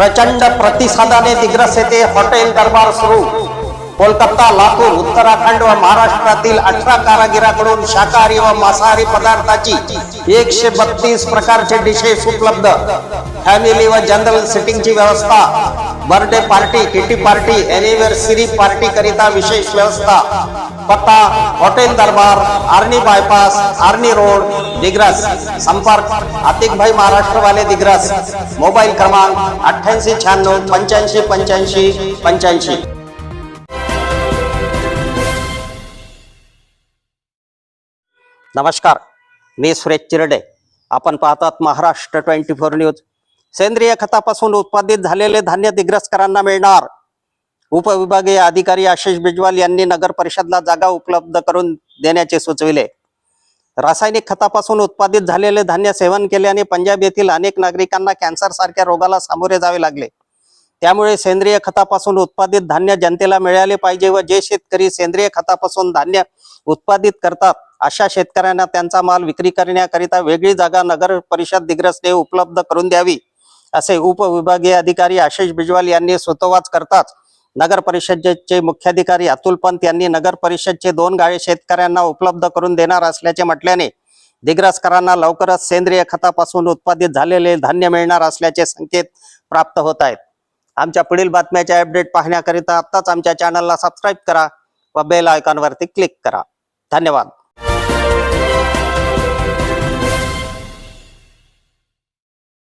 प्रचंड प्रतिसादाने दिग्रस येथे हॉटेल दरबार सुरू. कोलकाता लातूर उत्तराखंड व महाराष्ट्रातील अठरा कारागिराकडून शाकाहारी व मांसाहारी पदार्थाची एकशे बत्तीस प्रकारचे डिशेस उपलब्ध. फॅमिली व जनरल सिटिंगची व्यवस्था. Birthday party kitty party anniversary party करिता विशेष व्यवस्था. पत्ता hotel Darbar Arni bypass Arni road Digras संपर्क आतिक भाई महाराष्ट्रवाले दिग्रस. मोबाईल क्रमांक अठ्ठ्याऐंशी शहाण्णव पंच्याऐंशी पंच्याऐंशी पंच्याऐंशी. नमस्कार मी सुरेश चिरडे. आपण पाहतात महाराष्ट्र ट्वेंटी फोर न्यूज. सेंद्रिय खतापासून उत्पादित झालेले धान्य दिग्रसकरांना मिळणार. उपविभागीय अधिकारी आशिष बिजवाल यांनी नगर परिषदला जागा उपलब्ध करून देण्याचे सुचविले. रासायनिक खतापासून उत्पादित झालेले धान्य सेवन केल्याने पंजाब येथील अनेक नागरिकांना कॅन्सर सारख्या रोगाला सामोरे जावे लागले. त्यामुळे सेंद्रिय खतापासून उत्पादित धान्य जनतेला मिळाले पाहिजे व जे शेतकरी सेंद्रिय खतापासून धान्य उत्पादित करतात अशा शेतकऱ्यांना त्यांचा माल विक्री करण्याकरिता वेगळी जागा नगर परिषद दिग्रसने उपलब्ध करून द्यावी. असे उपविभागीय अधिकारी आशिष बिजवाल यांनी सुतोवाच करताच नगर परिषदेचे मुख्याधिकारी अतुल पंत यांनी नगर परिषदचे दोन गाळे शेतकऱ्यांना उपलब्ध करून देणार असल्याचे म्हटल्याने दिग्रसकरांना लवकरच सेंद्रिय खतापासून उत्पादित झालेले धान्य मिळणार असल्याचे संकेत प्राप्त होत आहेत. आमच्या पुढील बातम्याचे अपडेट पाहण्याकरिता आत्ताच आमच्या चॅनलला सबस्क्राईब करा व बेल आयकॉनवरती क्लिक करा. धन्यवाद.